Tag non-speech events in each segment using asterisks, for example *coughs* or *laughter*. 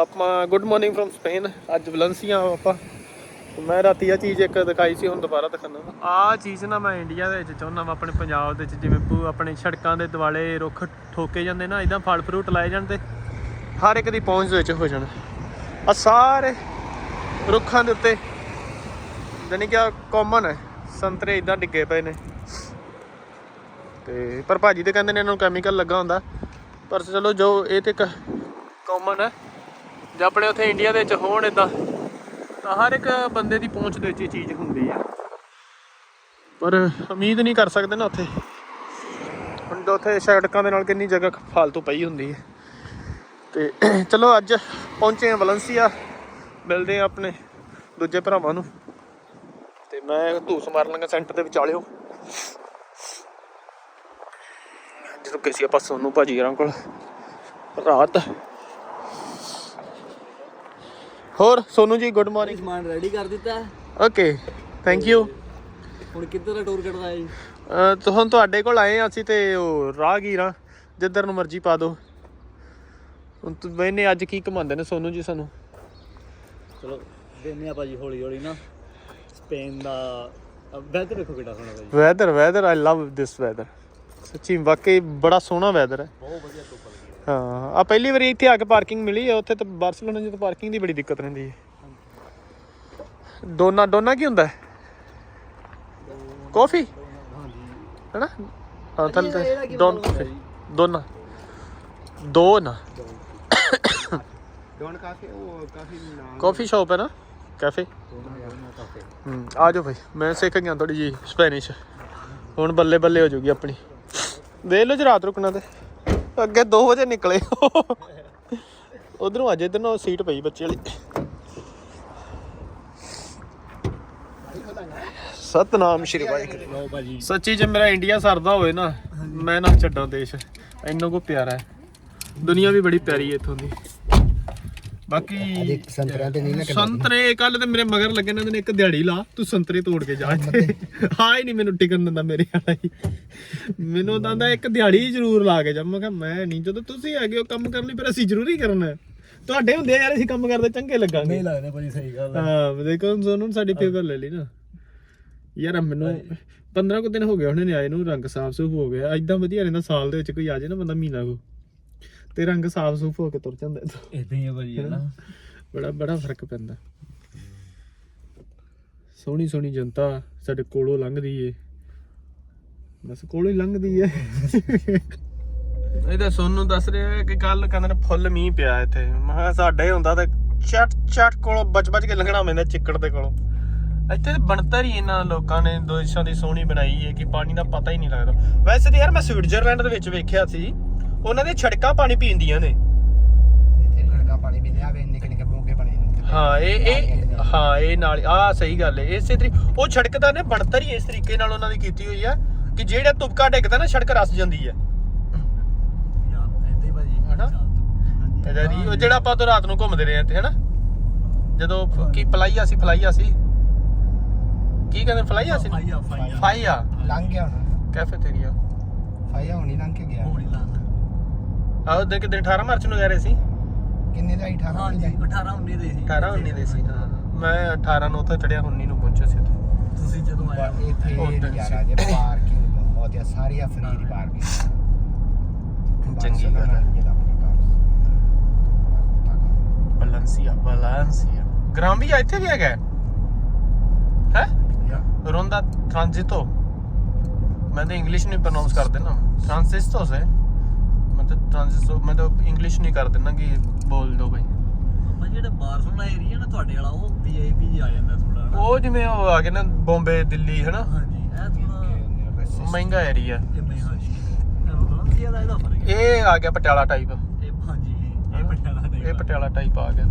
ਆਪਾਂ good morning firm Spain ਅੱਜ ਵਲੈਂਸੀਆ ਆਪਾਂ। ਮੈਂ ਰਾਤੀ ਆ ਚੀਜ਼ ਇੱਕ ਦਿਖਾਈ ਸੀ, ਹੁਣ ਦੁਬਾਰਾ ਦਿਖਾਣਾ ਆ ਚੀਜ਼ ਨਾ ਮੈਂ ਇੰਡੀਆ ਦੇ ਵਿੱਚ ਚਾਹੁੰਦਾ ਵਾ, ਆਪਣੇ ਪੰਜਾਬ ਦੇ ਵਿੱਚ, ਜਿਵੇਂ ਆਪਣੇ ਸੜਕਾਂ ਦੇ ਦਿਵਾਲੇ ਰੁੱਖ ਠੋਕੇ ਜਾਂਦੇ ਨਾ ਇਦਾਂ ਫਲ ਫਰੂਟ ਲਾਏ ਜਾਣ ਹਰ ਇੱਕ ਦੀ ਪਹੁੰਚ ਦੇ ਵਿੱਚ ਹੋ ਜਾਣ। ਆ ਸਾਰੇ ਰੁੱਖਾਂ ਦੇ ਉੱਤੇ ਜਾਨੀ ਕਿ ਕਾਮਨ ਹੈ। ਸੰਤਰੇ ਇਦਾਂ ਡਿੱਗੇ ਪਏ ਨੇ। ਤੇ ਪਰ ਭਾਜੀ ਤੇ ਕਹਿੰਦੇ ਨੇ ਇਹਨਾਂ ਨੂੰ ਕੈਮੀਕਲ ਲੱਗਾ ਹੁੰਦਾ। ਪਰ ਚਲੋ ਜੋ ਇਹ ਤੇ ਕਾਮਨ ਹੈ। ਜਾਂ ਆਪਣੇ ਉੱਥੇ ਇੰਡੀਆ ਦੇ ਵਿੱਚ ਹੋਣ ਇਦਾਂ ਤਾਂ ਹਰ ਇੱਕ ਬੰਦੇ ਦੀ ਪਹੁੰਚ ਦੇ ਵਿੱਚ ਇਹ ਚੀਜ਼ ਹੁੰਦੀ ਆ। ਪਰ ਉਮੀਦ ਨਹੀਂ ਕਰ ਸਕਦੇ ਨਾ ਉੱਥੇ। ਹੁਣ ਉੱਥੇ ਸੜਕਾਂ ਦੇ ਨਾਲ ਕਿੰਨੀ ਜਗ੍ਹਾ ਫਾਲਤੂ ਪਈ ਹੁੰਦੀ ਹੈ ਤੇ *clears throat* ਚਲੋ ਅੱਜ ਪਹੁੰਚੇ ਹਾਂ ਵਲੈਂਸੀਆ। ਮਿਲਦੇ ਆ ਆਪਣੇ ਦੂਜੇ ਭਰਾਵਾਂ ਨੂੰ। ਤੇ ਮੈਂ ਧੂਸ ਮਾਰ ਲਾਂਗਾ ਸੈਂਟਰ ਦੇ ਵਿਚਾਲਿਓ। ਅੱਜ ਰੁਕੇ ਸੀ ਆਪਾਂ ਸੋਨੂ ਭਾਜੀ ਹਰਾਂ ਕੋਲ ਰਾਤ ਹੋਰ ਸੋਨੂ ਜੀ ਗੁੱਡ ਮਾਰਨਿੰਗ ਸਮਾਨ ਰੈਡੀ ਕਰ ਦਿੱਤਾ। ਓਕੇ ਥੈਂਕ ਯੂ ਹੁਣ ਕਿੱਧਰ ਦਾ ਟੂਰ ਕੱਢਦਾ ਹੈ ਜੀ ਤੁਹਾਨੂੰ ਤੁਹਾਡੇ ਕੋਲ ਆਏ ਹਾਂ ਅਸੀਂ ਤੇ ਉਹ ਰਾਹਗੀਰਾਂ ਜਿੱਧਰ ਨੂੰ ਮਰਜ਼ੀ ਪਾ ਦਿਓ। ਹੁਣ ਤੂੰ ਮੈਨੇ ਅੱਜ ਕੀ ਘਮਾਉਂਦੇ ਨੇ ਸੋਨੂ ਜੀ ਸਾਨੂੰ? ਚਲੋ ਦੇਨੇ ਆ ਭਾਜੀ ਹੌਲੀ ਹੌਲੀ ਨਾ। ਸਪੇਨ ਦਾ ਵੈਦਰ ਦੇਖੋ ਕਿੱਡਾ ਸੋਹਣਾ ਭਾਜੀ। Weather weather I love this weather ਸੱਚੀ ਵਾਕਈ ਬੜਾ ਸੋਹਣਾ ਵੈਦਰ ਹੈ। ਬਹੁਤ ਵਧੀਆ ਧੁੱਪ ਲੱਗੀ ਹੈ ਆ ਪਹਿਲੀ ਵਾਰੀ ਇੱਥੇ ਆ ਕੇ ਪਾਰਕਿੰਗ ਮਿਲੀ ਹੈ ਉੱਥੇ ਤਾਂ ਬਾਰਸੀਲੋਨਾ ਤਾਂ ਪਾਰਕਿੰਗ ਦੀ ਬੜੀ ਦਿੱਕਤ ਰਹਿੰਦੀ ਹੈ। ਦੋਨਾ ਦੋਨਾ ਕੀ ਹੁੰਦਾ? ਹੈ ਕਾਫੀ ਹੈਨਾ? ਹਾਂ ਥੱਲੇ ਤੇ ਡੋਨ ਕਾਫੀ ਦੋਨਾ। ਦੋ ਨਾ। ਡੋਨ ਕਾਫੀ ਉਹ ਕਾਫੀ ਨਾਮ ਕਾਫੀ ਸ਼ਾਪ ਹੈ ਨਾ? ਕੈਫੇ ਕਾਫੇ ਹੂੰ ਆ ਜਾਓ ਭਾਈ। ਮੈਂ ਸਿੱਖ ਗਿਆ ਥੋੜੀ ਜੀ ਸਪੈਨਿਸ਼ ਹੁਣ ਬੱਲੇ ਬੱਲੇ ਹੋ ਜੂਗੀ ਆਪਣੀ। ਦੇਖ ਲਓ ਜੀ ਰਾਤ ਰੁਕਣਾ ਤੇ। ਅੱਗੇ 2 ਵਜੇ ਨਿਕਲੇ। ਉਧਰੋਂ ਅੱਜ ਇਧਰ ਸੀਟ ਪਈ ਬੱਚੇ ਵਾਲੀ। ਸਤਨਾਮ ਸ਼੍ਰੀ ਵਾਹਿਗੁਰੂ। ਸੱਚੀ ਜੇ ਮੇਰਾ ਇੰਡੀਆ ਸਰਦਾ ਹੋਵੇ ਨਾ, ਮੈਂ ਨਾ ਛੱਡਾਂ ਦੇਸ਼। ਇੰਨਾ ਕੋ ਪਿਆਰਾ ਹੈ। ਦੁਨੀਆ ਵੀ ਬੜੀ ਪਿਆਰੀ ਹੈ ਇਥੋਂ ਦੀ। ਬਾਕੀ ਸੰਤਰਾ ਤੇ ਨਹੀਂ ਨਾ ਸੰਤਰੇ ਕੱਲ ਤੇ ਮੇਰੇ ਮਗਰ ਲੱਗੇ ਨੇ ਇੱਕ ਦਿਹਾੜੀ ਲਾ ਤੂੰ ਸੰਤਰੇ ਤੋੜ ਕੇ ਜਾ। ਇੱਥੇ ਹਾਂ ਹੀ ਨਹੀਂ ਮੈਨੂੰ ਟਿਕਣ ਦਿੰਦਾ ਮੇਰੇ ਵਾਲਾ ਹੀ। ਮੈਨੂੰ ਦੰਦਾ ਇੱਕ ਦਿਹਾੜੀ ਜ਼ਰੂਰ ਲਾ ਕੇ ਜਾ। ਮੈਂ ਕਿਹਾ ਮੈਂ ਨਹੀਂ ਜਦੋਂ ਤੁਸੀਂ ਹੈਗੇ ਹੋ ਕੰਮ ਕਰਨ ਲਈ ਫਿਰ ਅਸੀਂ ਜ਼ਰੂਰੀ ਕਰਨਾ। ਹੈ। ਤੁਹਾਡੇ ਹੁੰਦੇ ਆ ਯਾਰ ਅਸੀਂ ਕੰਮ ਕਰਦੇ ਚੰਗੇ ਲੱਗਾਂਗੇ। ਨਹੀਂ ਲੱਗਦਾ ਭਾਜੀ ਸਹੀ ਗੱਲ ਹੈ ਹਾਂ ਦੇਖੋ ਹੁਣ ਸੋਨੂੰ ਸਾਡੀ ਪੇਪਰ ਲੈ ਲਈ ਨਾ। ਯਾਰ ਮੈਨੂੰ 15 ਕੁ ਦਿਨ ਹੋ ਗਏ ਉਹਨੇ ਆਏ ਨੂੰ ਰੰਗ ਸਾਫ਼ ਸੁਫ ਹੋ ਗਿਆ। ਐਦਾਂ ਵਧੀਆ ਰਹਿੰਦਾ ਸਾਲ ਦੇ ਵਿੱਚ ਕੋਈ ਆ ਜਾਏ ਨਾ ਬੰਦਾ ਮਹੀਨਾ ਕੋ। ਤੇ ਰੰਗ ਸਾਫ਼ ਸੁਫ ਹੋ ਕੇ ਤੁਰ ਜਾਂਦਾ। ਇਦਾਂ ਹੀ ਹੈ ਭਾਜੀ ਹੈ ਨਾ? ਬੜਾ ਬੜਾ ਫ਼ਰਕ ਪੈਂਦਾ। ਸੋਹਣੀ ਸੋਹਣੀ ਜਨਤਾ ਸਾਡੇ ਕੋਲੋਂ ਲੰਘਦੀ ਏ। ਬਸ ਕੋਲੋਂ ਹੀ ਲੰਘਦੀ ਏ। ਇਹਦਾ ਸੋਨੂੰ ਦੱਸ ਰਿਹਾ ਕਿ ਕੱਲ ਕਹਿੰਦੇ ਨੇ ਫੁੱਲ ਮੀਂਹ ਪਿਆ ਇੱਥੇ। ਮੈਂ ਕਿਹਾ ਸਾਡੇ ਹੁੰਦਾ ਤੇ ਚਟ ਚਟ ਕੋਲੋਂ ਬਚ ਬਚ ਕੇ ਲੰਘਣਾ ਪੈਂਦਾ ਚਿੱਕੜ ਦੇ ਕੋਲੋਂ। ਇੱਥੇ ਬਣਤਰ ਹੀ ਇਹਨਾਂ ਲੋਕਾਂ ਨੇ ਦੇਸ਼ਾਂ ਦੀ ਸੋਹਣੀ ਬਣਾਈ ਹੈ ਕਿ ਪਾਣੀ ਦਾ ਪਤਾ ਹੀ ਨਹੀਂ ਲੱਗਦਾ। ਵੈਸੇ ਤੇ ਯਾਰ ਮੈਂ ਸਵਿਟਜ਼ਰਲੈਂਡ ਦੇ ਵਿੱਚ ਵੇਖਿਆ ਸੀ। ਉਹਨਾਂ ਦੀਆਂ ਛੜਕਾਂ ਪਾਣੀ ਪੀਂਦੀਆਂ ਨੇ। ਇੱਥੇ ਲੜਕਾ ਪਾਣੀ ਪੀਂਦੇ ਆ ਵੇ ਨਿੱਕੇ ਨਿੱਕੇ ਬੋਗੇ ਬਣੇ ਨੇ। ਹਾਂ ਇਹ ਇਹ ਹਾਂ ਇਹ ਨਾਲ ਆ ਸਹੀ ਗੱਲ ਹੈ ਇਸੇ ਤਰੀ ਉਹ ਸੜਕ ਦਾ ਨੇ ਬਣਤਰ ਹੀ ਇਸ ਤਰੀਕੇ ਨਾਲ ਉਹਨਾਂ ਦੀ ਕੀਤੀ ਹੋਈ ਆ ਕਿ ਜਿਹੜਾ ਤੁਪਕਾ ਡਿੱਗਦਾ ਨਾ ਸੜਕ ਰਸ ਜਾਂਦੀ ਹੈ ਯਾਰ ਇਦਾਂ ਹੀ ਭਾਜੀ। ਹਨਾ? ਹਾਂਜੀ ਇਹਦਾ ਰੀ ਉਹ ਜਿਹੜਾ ਆਪਾਂ ਤੋਂ ਰਾਤ ਨੂੰ ਘੁੰਮਦੇ ਰਹੇ ਇੱਥੇ ਹਨਾ? ਜਦੋਂ ਫ- ਕੀ ਫਲਾਈਆ ਸੀ ਫਲਾਈਆ ਸੀ? ਕੀ ਕਹਿੰਦੇ ਫਲਾਈਆ ਸੀ? ਫਾਈਆ ਫਾਈਆ। ਫਾਈਆ। ਲੰਘ ਗਿਆ ਹੁਣ। ਕੈਫੇਟੇਰੀਆ। ਫਾਇਆ ਹੁਣੀ ਲੰਘ ਕੇ ਗਿਆ। ਹੌਲੀ ਲਾ ਆ ਉਧਰ ਕਿਤੇ 18 ਮਾਰਚ ਨੂੰ ਜਾ ਰਹੇ ਸੀ? ਕਿੰਨੇ ਦਾ 18 ਹਾਂਜੀ 18 19 ਦੇ ਸੀ। 18 19 ਦੇ ਸੀ। ਮੈਂ 18 ਨੂੰ ਉੱਥੇ ਚੜਿਆ 19 ਨੂੰ ਪਹੁੰਚਿਆ ਸੀ ਉੱਥੇ। ਤੁਸੀਂ ਜਦੋਂ ਆਇਆ ਇੱਥੇ ਯਾਰ ਅਜੇ ਪਾਰਕਿੰਗ ਬਹੁਤ ਆ ਸਾਰੀਆਂ ਫਰੀ ਦੀ ਪਾਰਕਿੰਗ ਚੰਗੀ ਗੱਲ ਹੈ ਬਲੈਂਸੀਆ ਬਲੈਂਸੀਆ। ਗ੍ਰਾਂਬੀਆ ਇੱਥੇ ਵੀ ਹੈਗਾ ਹੈ? ਰੋਂਦਾ ਟ੍ਰਾਂਜ਼ਿਟੋ ਮੈਂ ਤਾਂ ਇੰਗਲਿਸ਼ ਨਹੀਂ ਪ੍ਰੋਨਾਂਸ ਕਰ ਦੇਣਾ ਫ੍ਰਾਂਸਿਸਟੋ ਸੇ। ਮਤਲਬ ਟ੍ਰਾਂਜਿਸਟਰ ਮੈਂ ਤਾਂ ਇੰਗਲਿਸ਼ ਨਹੀਂ ਕਰ ਦਿੰਦਾ ਕਿ ਬੋਲ ਦੋ ਬਈ। ਮੈਂ ਜਿਹੜਾ ਬਾਰਸੋਨਾ ਏਰੀਆ ਨਾ ਤੁਹਾਡੇ ਵਾਲਾ ਉਹ ਵੀਆਈਪੀ ਆ ਜਾਂਦਾ ਥੋੜਾ ਉਹ ਜਿਵੇਂ ਉਹ ਆ ਗਿਆ ਨਾ ਬੰਬੇ ਦਿੱਲੀ ਹਨਾ? ਹਾਂਜੀ ਇਹ ਮਹਿੰਗਾ ਏਰੀਆ ਇਹ ਆ ਗਿਆ ਪਟਿਆਲਾ ਟਾਈਪ ਇਹ ਪਟਿਆਲਾ ਟਾਈਪ ਆ। ਗਿਆ।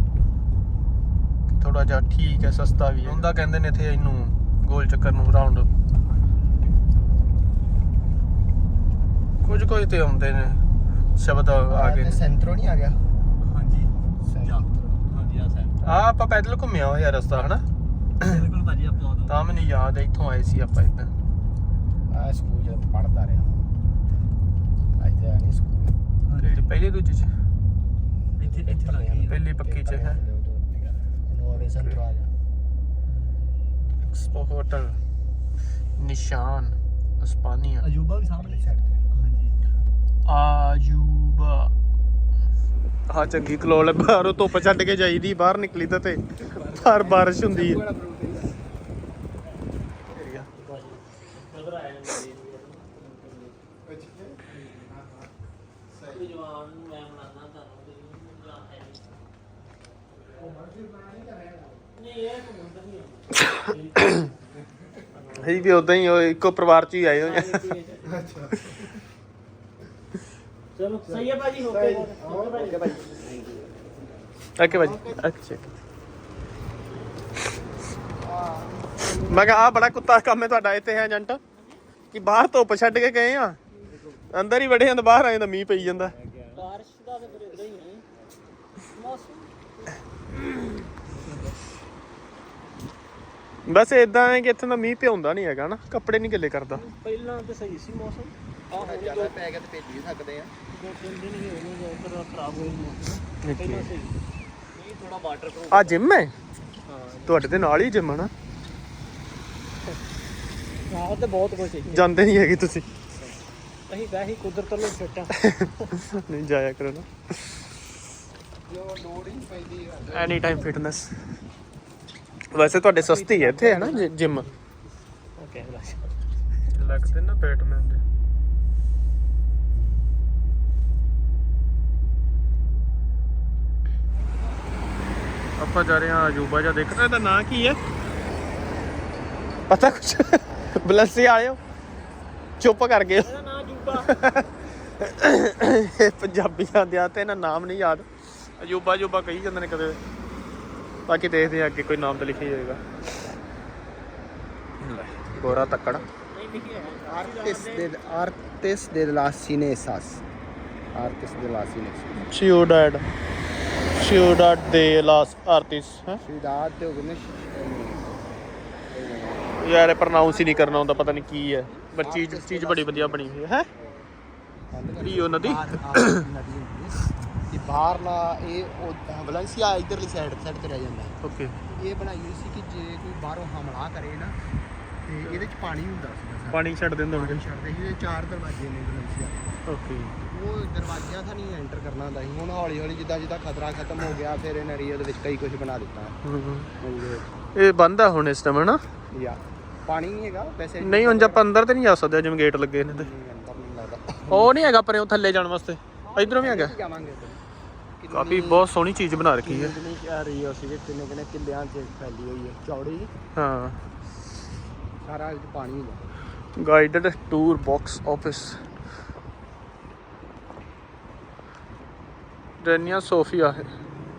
ਥੋੜਾ ਜਿਹਾ ਠੀਕ ਹੈ ਸਸਤਾ ਵੀ ਹੈ। ਹੁੰਦਾ ਕਹਿੰਦੇ ਨੇ ਇੱਥੇ ਇਹਨੂੰ ਗੋਲ ਚੱਕਰ ਨੂੰ ਰਾਉਂਡ ਕੁਝ ਕੋਈ ਤੇ ਆਉਂਦੇ ਨੇ। ਸ਼ਬਦ ਆ ਗਏ ਸੈਂਟਰੋ ਨਹੀਂ ਆ ਗਿਆ? ਹਾਂਜੀ। ਸੈਂਟਰ। ਹਾਂਜੀ ਆ ਸੈਂਟਰ। ਆ ਆਪਾਂ ਪੈਦਲ ਘੁੰਮਿਆ ਹੋਇਆ ਰਸਤਾ ਹਨਾ? ਬਿਲਕੁਲ ਭਾਜੀ ਆਪਾਂ ਉਦੋਂ। ਤਾਂ ਮੈਨੂੰ ਯਾਦ ਹੈ ਇੱਥੋਂ ਆਏ ਸੀ ਆਪਾਂ ਇਦਾਂ ਆ ਸਕੂਲ ਜਦ ਪੜਦਾ ਰਿਹਾ ਅੱਜ ਤੇ ਆ ਨਹੀਂ ਸਕੂਲ। ਪਹਿਲੇ ਦੂਜੇ ਚ? ਇੱਥੇ ਇੱਥੇ ਲੱਗ ਪਹਿਲੀ ਪੱਕੀ ਚ ਹੈ? ਨੋਵੇ ਸੰਤਰਾਜ ਐਕਸਪੋ ਹੋਟਲ। ਨਿਸ਼ਾਨ ਇਸਪਾਨੀਆ ਅਜੂਬਾ ਵੀ ਸਾਹਮਣੇ। ਸਾਈਡ ਆਜੂਬਾ। ਆ ਚੰਗੀ ਕਲੋਲ ਹੈ ਬਾਹਰੋਂ ਧੁੱਪ ਛੱਡ ਕੇ ਜਾਈਦੀ ਬਾਹਰ ਨਿਕਲੀ ਤਾਂ ਤੇ। ਬਾਹਰ ਬਾਰਿਸ਼ ਹੁੰਦੀ ਹੈ *coughs* ਅਸੀਂ ਵੀ ਉਦਾਂ ਹੀ ਇੱਕੋ ਪਰਿਵਾਰ ਚ ਹੀ ਆਏ ਹੋਏ ਆ। ਚਲੋ ਸਹੀ ਹੈ ਭਾਜੀ ਓਕੇ ਓਕੇ ਭਾਈ ਓਕੇ ਭਾਜੀ। ਅੱਛਾ। ਮੈਂ ਕਿਹਾ ਆ ਬੜਾ ਕੁੱਤਾ ਕੰਮ ਹੈ ਤੁਹਾਡਾ ਇੱਥੇ ਹੈ ਏਜੰਟ। ਕਿ ਬਾਹਰ ਧੁੱਪ ਛੱਡ ਕੇ ਗਏ ਆ। ਅੰਦਰ ਹੀ ਵੜੇ ਆਂ ਤੇ ਬਾਹਰ ਆਏ ਤਾਂ ਮੀਂਹ ਪਈ ਜਾਂਦਾ। ਬਾਰਿਸ਼ ਦਾ ਤਾਂ ਫਿਰ ਇਦਾਂ ਹੀ ਹੈ। ਮੌਸਮ? ਬਸ ਇਦਾਂ ਹੈ ਕਿ ਇੱਥੇ ਤਾਂ ਮੀਂਹ ਪਿਆਉਂਦਾ ਨਹੀਂ ਹੈਗਾ ਨਾ ਕੱਪੜੇ ਨਹੀਂ ਗਿੱਲੇ ਕਰਦਾ। ਪਹਿਲਾਂ ਤਾਂ ਸਹੀ ਸੀ ਮੌਸਮ। ਜ਼ਿਆਦਾ ਪੈ ਗਿਆ ਤੇ ਭੇਜ ਵੀ ਸਕਦੇ ਆ। ਦੋ ਤਿੰਨ ਦਿਨ ਹੀ ਨੇ ਖਰਾਬ ਨੇ ਨਹੀਂ ਥੋੜਾ ਜਿਮ ਹੈ। ਤੁਹਾਡੇ ਦੇ ਨਾਲ ਹੀ ਜਿਮ ਹੈ ਨਾ? ਆਹ ਤੇ ਬਹੁਤ ਕੁਝ ਹੈ। ਜਾਂਦੇ ਨਹੀਂ ਹੈਗੇ ਤੁਸੀਂ। ਅਸੀਂ ਵੈਸੇ ਕੁਦਰਤ ਵੱਲੋਂ ਛੱਟਾਂ ਨਹੀਂ ਜਾਇਆ ਕਰੋ ਨਾ। ਜੋ ਲੋੜ ਹੀ ਪੈਂਦੀ ਹੈ ਐਨੀ ਟਾਈਮ ਫਿਟਨੈਸ ਵੈਸੇ ਤੁਹਾਡੇ ਸਸਤੀ ਹੈ ਇੱਥੇ ਹੈ ਨਾ ਜਿਮ ਓਕੇ ਲੱਗਦੇ ਨਾ ਬੈਟਮੈਨ ਦੇ। ਆਪਾਂ ਜਾ ਰਹੇ ਹਾਂ ਅਜੂਬਾ ਜਾਂ ਦੇਖਣਾ। ਇਹਦਾ ਨਾਂ ਕੀ ਹੈ? ਪਤਾ ਕੁਛ? ਬਲੱਸੇ ਆਇਓ ਚੁੱਪ ਕਰ ਗਏ। ਇਹਦਾ ਨਾਂ ਜੂਬਾ ਇਹ ਪੰਜਾਬੀਆਂ ਦੇ ਆ ਤੇ ਇਹਨਾਂ ਨਾਮ ਨਹੀਂ ਯਾਦ। ਅਜੂਬਾ ਅਜੂਬਾ ਕਹੀ ਜਾਂਦੇ ਨੇ ਕਦੇ। ਬਾਕੀ ਦੇਖਦੇ ਆ ਅੱਗੇ ਕੋਈ ਨਾਮ ਤਾਂ ਲਿਖਿਆ ਲੈ, ਗੋਰਾ ਤੱਕੜ। ਨਹੀਂ ਲਿਖਿਆ ਹੈ ਆਰਟਿਸਟ ਦੇ ਆਰਟਿਸਟ ਦੇ ਲਾਸੀਨੇਸਾਸ ਆਰਟਿਸਟ ਦੇ ਲਾਸੀਨੇਸਾਸ Ciudad Ciudad de las Artes ਹੈ? ਸਿਦਾਤ ਤੇ ਉਹਨੇ ਯਾਰ ਇਹ ਪ੍ਰੋਨਾਂਸ ਹੀ ਨਹੀਂ ਕਰਨਾ ਹੁੰਦਾ ਪਤਾ ਨਹੀਂ ਕੀ ਹੈ। ਪਰ ਚੀਜ਼ ਚੀਜ਼ ਬੜੀ ਵਧੀਆ ਬਣੀ ਹੋਈ ਹੈ ਰੀਓ ਨਦੀ ਬਾਹਰਲਾ ਇਹ ਉਹ ਵੈਲੈਂਸੀਆ ਇਧਰਲੀ ਸਾਈਡ ਸਾਈਡ ਤੇ ਰਹਿ ਜਾਂਦਾ। ਓਕੇ ਇਹ ਬਣਾਈ ਹੋਈ ਸੀ ਕਿ ਜੇ ਕੋਈ ਬਾਹਰੋਂ ਹਮਲਾ ਕਰੇ ਨਾ ਤੇ ਇਹਦੇ ਚ ਪਾਣੀ ਹੁੰਦਾ ਸੀ। ਪਾਣੀ ਛੱਡ ਦਿੰਦੇ ਹੋਣਗੇ। ਛੱਡਦੇ ਸੀ ਇਹਦੇ ਚਾਰ ਦਰਵਾਜ਼ੇ ਨੇ ਵੈਲੈਂਸੀਆ ਦੇ ਓਕੇ ਉਹ ਦਰਵਾਜ਼ਿਆਂ ਥਾਂ ਨਹੀਂ ਐਂਟਰ ਕਰਨਾ ਹੁੰਦਾ ਸੀ। ਹੁਣ ਹੌਲੀ ਹੌਲੀ ਜਿੱਦਾਂ ਜਿੱਦਾਂ ਖਤਰਾ ਖਤਮ ਹੋ ਗਿਆ ਫਿਰ ਇਹਨਾਂ ਦੇ ਵਿੱਚ ਕਈ ਕੁਝ ਬਣਾ ਦਿੱਤਾ। ਉਹਦੇ ਇਹ ਬੰਦ ਆ ਹੁਣ ਇਸ ਟਾਈਮ ਨਾ ਯਾ ਪਾਣੀ ਨਹੀਂ ਹੈਗਾ ਵੈਸੇ ਨਹੀਂ ਹੁਣ ਆਪਾਂ ਅੰਦਰ ਤੇ ਨਹੀਂ ਜਾ ਸਕਦੇ ਜਿਵੇਂ ਗੇਟ ਲੱਗੇ ਨੇ ਤੇ। ਨਹੀਂ ਅੰਦਰ ਨਹੀਂ ਲੱਗਦਾ। ਉਹ ਨਹੀਂ ਹੈਗਾ ਪਰੇ ਉਹ ਥੱਲੇ ਜਾਣ ਵਾਸਤੇ। ਇਧਰੋਂ ਵੀ ਹੈਗਾ। ਜਾਵਾਂਗੇ ਉੱਧਰ। ਕਾਫੀ ਬਹੁਤ ਸੋਹਣੀ ਚੀਜ਼ ਬਣਾ ਰੱਖੀ ਹੈ। ਕਿੰਨੀ ਕਿੰਨੀ ਆ ਰੀਓ ਸੀ ਕਿੰਨੇ ਕਿੰਨੇ ਕਿੱਲਿਆਂ 'ਚ ਫੈਲੀ ਹੋਈ ਹੈ ਚੌੜੀ। ਹਾਂ। ਸਾਰਾ ਇਹ 'ਚ ਪਾਣੀ ਹੁੰਦਾ guided tour box office Reina Sofia ਹੈ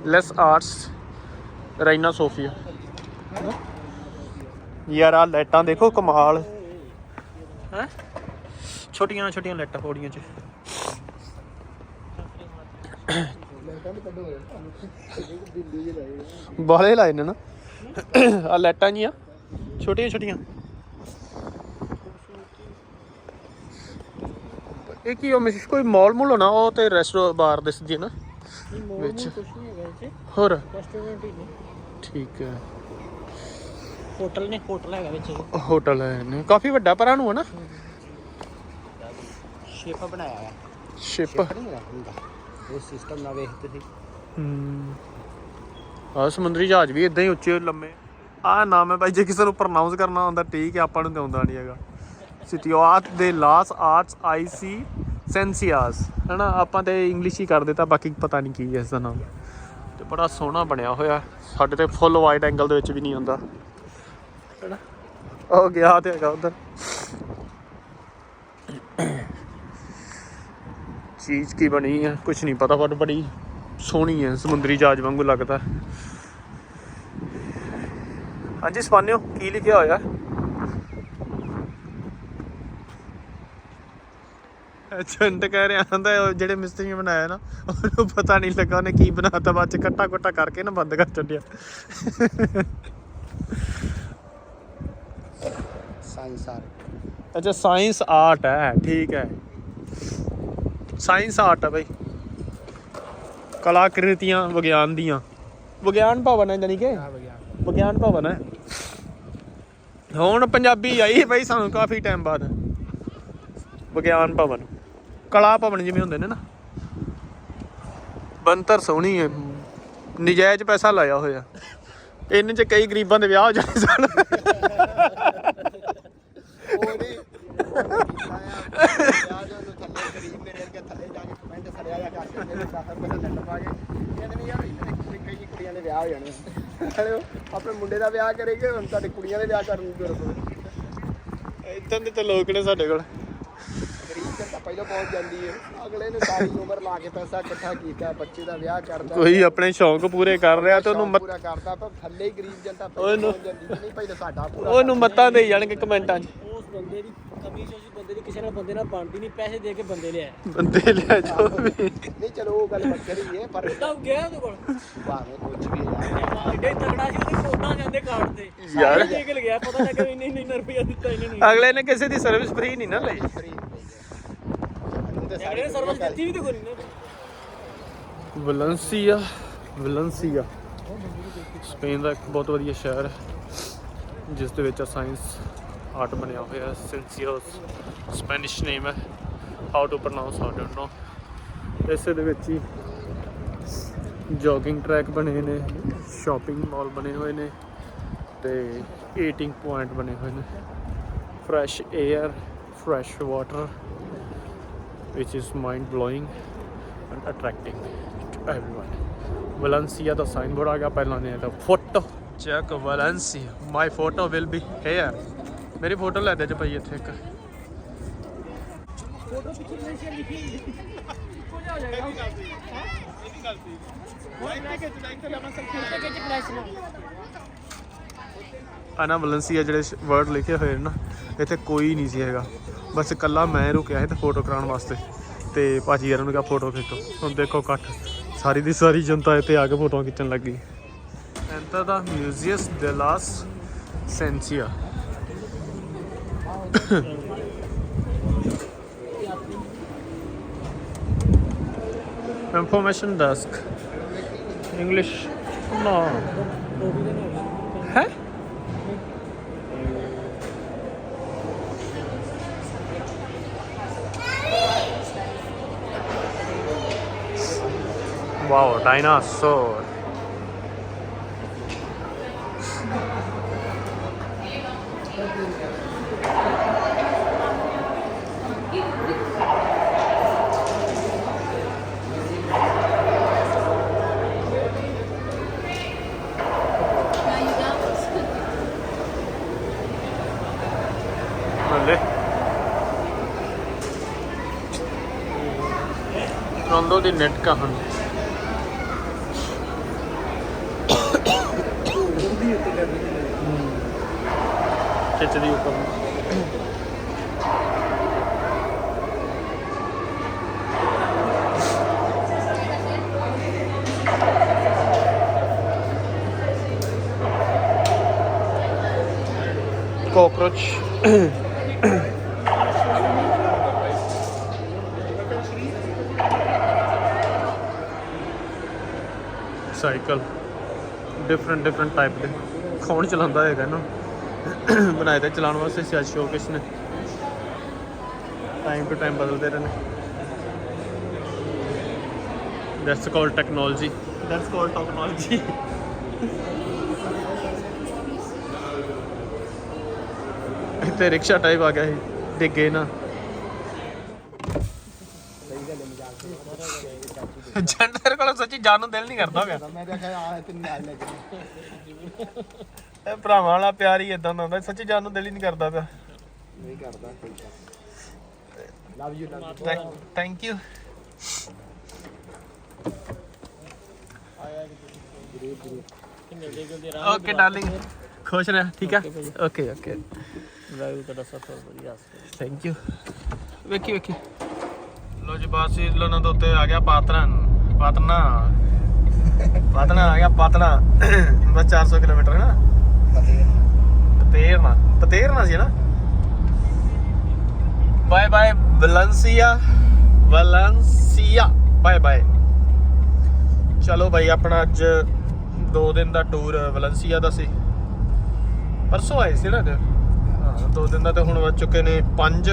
ਲੈਸ ਆਰਟਸ ਰੈਨਾ ਸੋਫੀਆ। ਯਾਰ ਆ ਲਾਈਟਾਂ ਦੇਖੋ ਕਮਾਲ। ਹੈ? ਛੋਟੀਆਂ ਛੋਟੀਆਂ ਲਾਈਟਾਂ ਪੌੜੀਆਂ 'ਚ। ਬਾਲੇ ਲਾਏ ਨੇ ਨਾ। ਆ ਲਾਈਟਾਂ ਜੀਆਂ ਛੋਟੀਆਂ ਛੋਟੀਆਂ। ਇਹ ਕੀ ਉਹ ਮਿਸ? ਕੋਈ ਮਾਲ ਮੂਲ ਹੋਣਾ ਉਹ ਤੇ ਰੈਸਟੋ ਬਾਰ ਦਿਸਦੀ ਹੈ ਨਾ। ਵਿੱਚ। ਨੂੰ ਕੁਝ ਨਹੀਂ ਹੈਗਾ ਇੱਥੇ। ਹੋਰ? ਰੈਸਟੋਰੈਂਟ ਹੀ ਨੇ। ਠੀਕ ਹੈ। ਹੋਟਲ ਨੇ ਹੋਟਲ ਹੈਗਾ ਵਿੱਚ ਹੋਟਲ ਹੈ ਨੇ। ਕਾਫੀ ਵੱਡਾ ਪਰਾਂ ਨੂੰ ਹੈ ਨਾ? ਸ਼ੇਪ ਬਣਾਇਆ ਹੈ ਸ਼ਿਪ ਉਹ ਸਿਸਟਮ ਨਾਲ ਵੇਖ ਤੁਸੀਂ। ਹੂੰ। ਆ ਸਮੁੰਦਰੀ ਜਹਾਜ਼ ਵੀ ਇਦਾਂ ਹੀ ਉੱਚੇ ਲੰਮੇ। ਆ ਨਾਮ ਹੈ ਭਾਈ ਜੇ ਕਿਸੇ ਨੂੰ ਪ੍ਰੋਨਾਂਸ ਕਰਨਾ ਹੁੰਦਾ ਠੀਕ ਹੈ ਆਪਾਂ ਨੂੰ ਤਾਂ ਆਉਂਦਾ ਨਹੀਂ ਹੈਗਾ। ਸਿਟੀਆਤ ਦੇ ਲਾਸ ਆਰਟਸ ਆਈਸੀ ਸੈਂਸੀਆਸ, ਹੈਨਾ? ਆਪਾਂ ਤੇ ਇੰਗਲਿਸ਼ ਹੀ ਕਰ ਦਿੱਤਾ ਬਾਕੀ ਪਤਾ ਨਹੀਂ ਕੀ ਹੈ ਇਸ ਦਾ ਨਾਮ। ਤੇ ਬੜਾ ਸੋਹਣਾ ਬਣਿਆ ਹੋਇਆ। ਸਾਡੇ ਤੇ ਫੁੱਲ ਵਾਈਡ ਐਂਗਲ ਦੇ ਵਿੱਚ ਵੀ ਨਹੀਂ ਆਉਂਦਾ ਹੈਨਾ? ਉਹ ਗਿਆ ਤੇ ਹੈਗਾ ਉਧਰ। ਚੀਜ਼ ਕੀ ਬਣੀ ਹੈ ਕੁਝ ਨਹੀਂ ਪਤਾ ਬਟ ਬੜੀ ਸੋਹਣੀ ਹੈ ਸਮੁੰਦਰੀ ਜਹਾਜ਼ ਵਾਂਗੂ ਲੱਗਦਾ। ਹਾਂਜੀ, ਸਪਾਨਿਓ, ਕੀ ਲਿਖਿਆ ਹੋਇਆ? ਏਜੰਟ ਕਹਿ ਰਿਹਾ ਉਹ ਜਿਹੜੇ ਮਿਸਤਰੀ ਨੇ ਬਣਾਇਆ ਨਾ ਉਹਨੂੰ ਪਤਾ ਨਹੀਂ ਲੱਗਾ ਉਹਨੇ ਕੀ ਬਣਾਤਾ ਬਾਅਦ ਚ ਕੱਟਾ ਕੁੱਟਾ ਕਰਕੇ ਨਾ ਬੰਦ ਕਰ ਛੱਡਿਆ। ਸਾਇੰਸ ਆ ਅੱਛਾ ਸਾਇੰਸ ਆਰਟ ਹੈ ਠੀਕ ਹੈ। ਸਾਇੰਸ ਆਰਟ ਹੈ ਬਈ। ਕਲਾਕ੍ਰਿਤੀਆਂ ਵਿਗਿਆਨ ਦੀਆਂ। ਵਿਗਿਆਨ ਭਵਨ ਹੈ ਜਾਨੀ ਕਿ? ਆ ਗਿਆ ਵਿਗਿਆਨ ਭਵਨ ਹੈ। ਹੁਣ ਪੰਜਾਬੀ ਆਈ ਬਈ ਸਾਨੂੰ ਕਾਫੀ ਟਾਈਮ ਬਾਅਦ। ਵਿਗਿਆਨ ਭਵਨ। ਕਲਾ ਭਵਨ ਜਿਵੇਂ ਹੁੰਦੇ ਨੇ ਨਾ। ਬੰਤਰ ਸੋਹਣੀ ਹੈ। ਨਜਾਇਜ਼ ਪੈਸਾ ਲਾਇਆ ਹੋਇਆ। ਇਹਨਾਂ ਚ ਕਈ ਗਰੀਬਾਂ ਦੇ ਵਿਆਹ ਹੋ ਜਾਣੇ ਸਨ। ਉਹਦੀ ਨੇ ਆਪਣੇ ਮੁੰਡੇ ਦਾ ਵਿਆਹ ਕਰੇਗੇ ਹੁਣ ਤੁਹਾਡੇ ਕੁੜੀਆਂ ਦੇ ਵਿਆਹ ਕਰਨ ਜ਼ਰੂਰਤ ਹੋਵੇ ਇਦਾਂ ਦੇ ਤਾਂ ਲੋਕ ਨੇ ਸਾਡੇ ਕੋਲ। ਜਨਤਾ ਪਹਿਲਾਂ ਪਹੁੰਚ ਜਾਂਦੀ ਹੈ ਅਗਲੇ ਨੇ ਸਾਰੀ ਉਮਰ ਲਾ ਕੇ ਪੈਸਾ ਇਕੱਠਾ ਕੀਤਾ ਬੱਚੇ ਦਾ ਵਿਆਹ ਕਰਦਾ ਕੋਈ ਆਪਣੇ ਸ਼ੌਂਕ ਪੂਰੇ ਕਰ ਰਿਹਾ ਤੇ ਉਹਨੂੰ ਪੂਰਾ ਕਰਦਾ ਪਰ ਥੱਲੇ ਹੀ ਗਰੀਬ ਜਨਤਾ ਉਹਨੂੰ- ਪਹੁੰਚ ਜਾਂਦੀ ਨਹੀਂ ਭਾਈ ਤਾਂ ਸਾਡਾ ਪੂਰਾ ਉਹਨੂੰ ਮੱਤਾਂ ਦੇਈ ਜਾਣਗੇ ਕਮੈਂਟਾਂ 'ਚ। ਉਸ ਬੰਦੇ ਦੀ ਕਮੀ ਜੋ ਉਸ ਬੰਦੇ ਦੀ ਕਿਸੇ ਨਾਲ ਬੰਦੇ ਨਾਲ ਬਣਦੀ ਨਹੀਂ ਪੈਸੇ ਦੇ ਕੇ ਬੰਦੇ ਲਿਆ ਬੰਦੇ ਲਿਆ ਜੋ ਵੀ। ਨਹੀਂ ਚਲੋ ਉਹ ਗੱਲ ਵੱਖਰੀ ਹੈ ਪਰ ਤਾਂ ਗਿਆ ਉਹਦੇ ਕੋਲ। ਭਾਵੇਂ ਕੁਝ ਵੀ ਹੈ ਐਡੇ ਤਗੜਾ ਸੀ ਉਹਦੇ ਫੋਟਾਂ ਜਾਂਦੇ ਕਾਰਡ ਤੇ। ਯਾਰ। ਸਾਰੇ ਦੇ ਕੇ ਗਿਆ ਪਤਾ ਲੱਗਾ ਇੰਨੇ ਇੰਨੇ ਰੁਪਏ ਦਿੱਤਾ ਇਹਨੇ ਨੂੰ। ਅਗਲੇ ਨੇ ਕਿਸੇ ਦੀ ਸਰਵਿਸ ਫ੍ਰੀ ਨਹੀਂ ਨਾ ਲਈ। ਫਰੀ ਮੈਨੂੰ ਤੇ ਅਗਲੇ ਨੇ ਸਰਵਿਸ ਦਿੱਤੀ ਵਲੈਂਸੀਆ ਵਲੈਂਸੀਆ। ਸਪੇਨ ਦਾ ਇੱਕ ਬਹੁਤ ਵਧੀਆ ਸ਼ਹਿਰ ਹੈ, ਜਿਸ ਦੇ ਵਿੱਚ ਸਾਇੰਸ, ਆਰਟ ਬਣਿਆ ਹੋਇਆ ਹੈ। ਸੈਂਸੀਓਸ ਸਪੈਨਿਸ਼ ਨੇਮ ਹੈ। How to pronounce I don't know ਇਸੇ ਦੇ ਵਿੱਚ ਹੀ ਜੋਗਿੰਗ ਟਰੈਕ ਬਣੇ ਨੇ ਸ਼ਾਪਿੰਗ ਮਾਲ ਬਣੇ ਹੋਏ ਨੇ ਤੇ ਈਟਿੰਗ ਪੁਆਇੰਟ ਬਣੇ ਹੋਏ ਨੇ। Fresh air fresh water which is mind blowing and attracting to everyone. Valencia ਦਾ ਸਾਈਨ ਬੋਰਡ ਆ ਗਿਆ ਪਹਿਲਾਂ ਨੇ ਤਾਂ photo check Valencia my photo will ਮੇਰੀ ਫੋਟੋ ਲੈ ਦੇ ਚ ਪਈ ਇੱਥੇ ਇੱਕ ਫੋਟੋ ਪਿੱਛੇ ਨਹੀਂ ਸੀ ਲਿਖੀ ਕੁਝ ਹੋ ਜਾਏਗਾ ਆ ਨਾ ਵੈਲੈਂਸੀਆ ਜਿਹੜੇ ਵਰਡ ਲਿਖੇ ਹੋਏ ਨੇ ਨਾ ਇੱਥੇ ਕੋਈ ਨਹੀਂ ਸੀ ਹੈਗਾ ਬਸ ਇਕੱਲਾ ਮੈਂ ਰੁਕਿਆ ਸੀ ਤੇ ਫੋਟੋ ਕਰਾਉਣ ਵਾਸਤੇ। ਤੇ ਭਾਜੀ ਯਾਰ ਨੂੰ ਕਿਹਾ ਫੋਟੋ ਖਿੱਚੋ। ਹੁਣ ਦੇਖੋ ਇਕੱਠ। ਸਾਰੀ ਦੀ ਸਾਰੀ ਜਨਤਾ ਇੱਥੇ ਆ ਕੇ ਫੋਟੋਆਂ ਖਿੱਚਣ ਲੱਗੀ ਐਂਟਰ ਦਾ ਮਿਊਜ਼ੀਅਸ ਦੇ ਲਾਸ ਸੈਂਸੀਆ information desk english no ਹੈ 와우 다이너소 on the net ka ਖਿੱਚ ਦੀ ਉੱਪਰ ਨੂੰ। cockroach. Cycle different different type ਦੇ। ਕੌਣ ਚਲਾਉਂਦਾ ਹੋਏਗਾ ਇਹਨੂੰ? ਬਣਾਏ ਤੇ ਚਲਾਉਣ ਵਾਸਤੇ ਸਿਆਜ ਸ਼ੋਕੇਸ ਨੇ। ਟਾਈਮ ਟੂ ਟਾਈਮ ਬਦਲਦੇ ਰਹਿੰਦੇ। That's called technology that's called technology ਇੱਥੇ ਰਿਕਸ਼ਾ ਟਾਈਪ ਆ ਗਿਆ ਸੀ। ਡਿੱਗੇ ਨਾ। ਜੰਡਰ ਕੋਲ ਸੱਚੀ ਜਾਣ ਨੂੰ ਦਿਲ ਨਹੀਂ ਕਰਦਾ ਹੋਗਾ ਮੈਂ ਕਿਹਾ ਆ ਤੇ ਨਾਲ ਲੈ ਕੇ। ਇਹ ਭਰਾਵਾਂ ਵਾਲਾ ਪਿਆਰ ਹੀ ਇਦਾਂ ਦਾ ਹੁੰਦਾ ਸੱਚੀ ਜਾਣ ਨੂੰ ਦਿਲ ਹੀ ਨਹੀਂ ਕਰਦਾ ਪਿਆ। ਨਹੀਂ ਕਰਦਾ love you love thank you okay darling ਖੁਸ਼ ਰਹਿ ਠੀਕ ਹੈ ਓਕੇ ਓਕੇ ਰਾਹ ਤੁਹਾਡਾ ਸਫਰ ਵਧੀਆ ਥੈਂਕ ਯੂ ਵੇਖੀ ਵੇਖੀ। ਲੋ ਜੀ ਬਾਸ ਲੋਨਾਂ ਦੇ ਉੱਤੇ ਆ ਗਿਆ ਪਾਤਰਨ ਪਾਤਨਾ। ਪਾਤਨਾ ਆ ਗਿਆ ਪਾਤਨਾ ਬਸ 400 ਕਿਲੋਮੀਟਰ ਹੈ ਨਾ ਪਤੇਰਨਾ ਪਤੇਰਨਾ ਸੀ ਨਾ। Bye bye, Valencia Valencia. Bye bye. ਚਲੋ ਭਾਈ ਆਪਣਾ ਅੱਜ 2 ਦਿਨ ਦਾ ਟੂਰ ਵਲੈਂਸੀਆ ਦਾ ਸੀ। ਪਰਸੋਂ ਆਏ ਸੀ ਨਾ ਹਾਂ 2 ਦਿਨ ਦਾ ਤੇ ਹੁਣ ਵੱਜ ਚੁੱਕੇ ਨੇ 5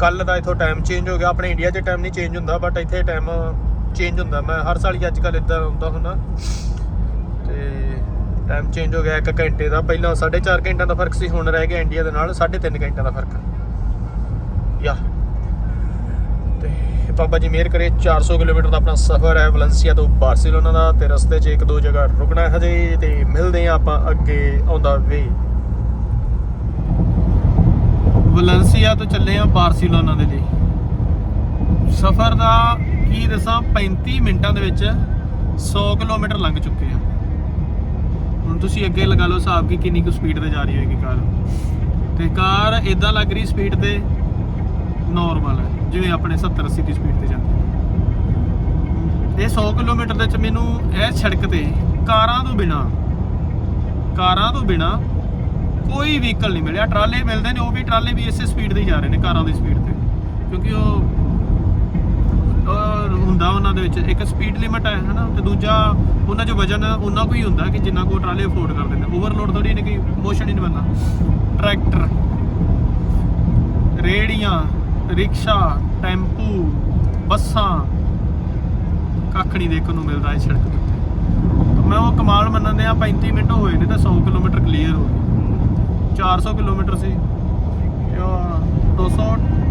ਕੱਲ ਦਾ ਇਥੋਂ ਟਾਈਮ ਚੇਂਜ ਹੋ ਗਿਆ। ਆਪਣੇ ਇੰਡੀਆ 'ਚ ਟਾਈਮ ਨਹੀਂ ਚੇਂਜ ਹੁੰਦਾ ਬਟ ਇੱਥੇ ਟਾਈਮ ਚੇਂਜ ਹੁੰਦਾ। ਮੈਂ ਹਰ ਸਾਲ ਹੀ ਅੱਜ ਕੱਲ ਇਦਾਂ ਹੁੰਦਾ ਹੁੰਦਾ। ਤੇ ਟਾਈਮ ਚੇਂਜ ਹੋ ਗਿਆ 1 ਘੰਟੇ ਦਾ। ਪਹਿਲਾਂ 4.5 ਘੰਟਿਆਂ ਦਾ ਫ਼ਰਕ ਸੀ, ਹੁਣ ਰਹਿ ਗਿਆ ਇੰਡੀਆ ਦੇ ਨਾਲ 3.5 ਘੰਟਿਆਂ ਦਾ ਫ਼ਰਕ। ਯਾ। ਤੇ ਬਾਬਾ ਜੀ ਮਿਹਰ ਕਰੇ 400 ਕਿਲੋਮੀਟਰ ਦਾ ਆਪਣਾ ਸਫ਼ਰ ਹੈ ਵਲੈਂਸੀਆ ਤੋਂ ਬਾਰਸੀਲੋਨਾ ਦਾ, ਤੇ ਰਸਤੇ 'ਚ ਇੱਕ ਦੋ ਜਗ੍ਹਾ ਰੁਕਣਾ ਹੈ ਹਜੇ, ਤੇ ਮਿਲਦੇ ਆ ਆਪਾਂ ਅੱਗੇ ਆਉਂਦਾ ਵੇ। ਵਲੈਂਸੀਆ ਤੋਂ ਚੱਲੇ ਆ ਬਾਰਸੀਲੋਨਾ ਦੇ ਲਈ। ਸਫ਼ਰ ਦਾ ਕੀ ਦੱਸਾਂ 35 ਮਿੰਟਾਂ ਦੇ ਵਿੱਚ 100 ਕਿਲੋਮੀਟਰ ਲੰਘ ਚੁੱਕੇ ਆ ਹੁਣ ਤੁਸੀਂ ਅੱਗੇ ਲਗਾ ਲਓ ਹਿਸਾਬ ਕਿ ਕਿੰਨੀ ਕੁ ਸਪੀਡ ਤੇ ਜਾ ਰਹੀ ਹੋਏਗੀ ਕਾਰ। ਤੇ ਕਾਰ ਇਦਾਂ ਲੱਗ ਰਹੀ ਸਪੀਡ ਤੇ ਨਾਰਮਲ ਹੈ, ਜਿਵੇਂ ਆਪਣੇ 70 80 ਦੀ ਸਪੀਡ ਤੇ ਜਾਂਦੀ ਇਹ 100 ਕਿਲੋਮੀਟਰ ਦੇ ਚ ਮੈਨੂੰ ਇਹ ਸੜਕ ਤੇ ਕਾਰਾਂ ਤੋਂ ਬਿਨਾ, ਕਾਰਾਂ ਤੋਂ ਬਿਨਾ ਕੋਈ ਵਹੀਕਲ ਨਹੀਂ ਮਿਲਿਆ। ਟਰਾਲੇ ਮਿਲਦੇ ਨੇ, ਉਹ ਵੀ ਟਰਾਲੇ ਵੀ ਇਸੇ ਸਪੀਡ ਤੇ ਹੀ ਜਾ ਰਹੇ ਨੇ, ਕਾਰਾਂ ਦੀ ਸਪੀਡ ਤੇ। ਕਿਉਂਕਿ ਉਹ ਹੁੰਦਾ ਉਹਨਾਂ ਦੇ ਵਿੱਚ, ਇੱਕ ਸਪੀਡ ਲਿਮਟ ਹੈ, ਹਨਾ? ਤੇ ਦੂਜਾ, ਉਹਨਾਂ 'ਚ ਵਜਨ ਉਹਨਾਂ ਕੋਈ ਹੁੰਦਾ ਕਿ ਜਿੰਨਾ ਕੋ ਟਰਾਲੇ ਅਫੋਰਡ ਕਰਦੇ ਨੇ ਓਵਰਲੋਡ ਥੋੜੀ ਨਹੀਂ ਕਿ ਮੋਸ਼ਨ ਹੀ ਨਹੀਂ ਬਣਦਾ ਟਰੈਕਟਰ ਰੇੜੀਆਂ ਰਿਕਸ਼ਾ, ਟੈਂਪੂ, ਬੱਸਾਂ, ਕੱਖ ਨਹੀਂ ਦੇਖਣ ਨੂੰ ਮਿਲਦਾ ਇਸ ਸੜਕ ਦੇ ਉੱਤੇ। ਮੈਂ ਉਹ ਕਮਾਲ ਮੰਨਦੇ ਆ 35 ਮਿੰਟ ਹੋਏ ਨੇ ਤਾਂ 100 ਕਿਲੋਮੀਟਰ ਕਲੀਅਰ ਹੋ ਗਏ। 400 ਕਿਲੋਮੀਟਰ ਸੀ। ਤੇ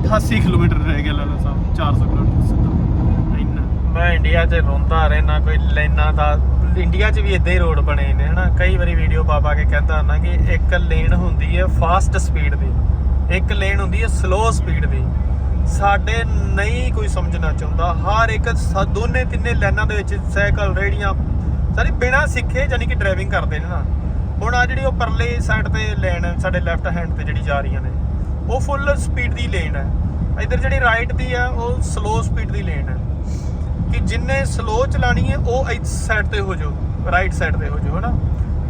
ਉਹ 288 ਕਿਲੋਮੀਟਰ ਰਹਿ ਗਿਆ ਲਾਲਾ ਸਾਹਿਬ 400 ਕਿਲੋਮੀਟਰ ਸਿੱਧਾ। ਇੰਨਾ। ਮੈਂ ਇੰਡੀਆ 'ਚ ਰੋਂਦਾ ਰਹਿਣਾ ਕੋਈ ਲਾਈਨਾਂ ਦਾ ਇੰਡੀਆ 'ਚ ਵੀ ਇਦਾਂ ਹੀ ਰੋਡ ਬਣੇ ਨੇ, ਹਨਾ। ਕਈ ਵਾਰੀ ਵੀਡੀਓ ਪਾ ਪਾ ਕੇ ਕਹਿੰਦਾ ਹੁੰਦਾ ਕਿ ਇੱਕ ਲੇਨ ਹੁੰਦੀ ਹੈ ਫਾਸਟ ਸਪੀਡ ਦੀ, ਇੱਕ ਲੇਨ ਹੁੰਦੀ ਹੈ ਸਲੋ ਸਪੀਡ ਦੀ। ਸਾਡੇ ਨਹੀਂ ਕੋਈ ਸਮਝਣਾ ਚਾਹੁੰਦਾ। ਹਰ ਇੱਕ ਸ- ਦੋਨੇ ਤਿੰਨੇ ਲਾਈਨਾਂ ਦੇ ਵਿੱਚ ਸਾਈਕਲ ਰੇੜੀਆਂ ਸਾਰੇ ਬਿਨਾਂ ਸਿੱਖੇ ਯਾਨੀ ਕਿ ਡਰਾਈਵਿੰਗ ਕਰਦੇ ਨੇ ਨਾ। ਹੁਣ ਆ ਜਿਹੜੀ ਉਹ ਪਰਲੇ ਸਾਈਡ ਤੇ ਲੇਨ ਸਾਡੇ ਲੈਫਟ ਹੈਂਡ ਤੇ ਜਿਹੜੀ ਜਾ ਰਹੀਆਂ ਨੇ ਉਹ ਫੁੱਲ ਸਪੀਡ ਦੀ ਲੇਨ ਹੈ। ਇਧਰ ਜਿਹੜੀ ਰਾਈਟ ਦੀ ਆ ਉਹ ਸਲੋ ਸਪੀਡ ਦੀ ਲੇਨ ਹੈ। ਕਿ ਜਿੰਨੇ ਸਲੋ ਚਲਾਣੀ ਹੈ, ਉਹ ਇਸ ਸਾਈਡ ਤੇ ਹੋ ਜਾਓ ਰਾਈਟ ਸਾਈਡ ਤੇ ਹੋ ਜਾਓ, ਹਨਾ?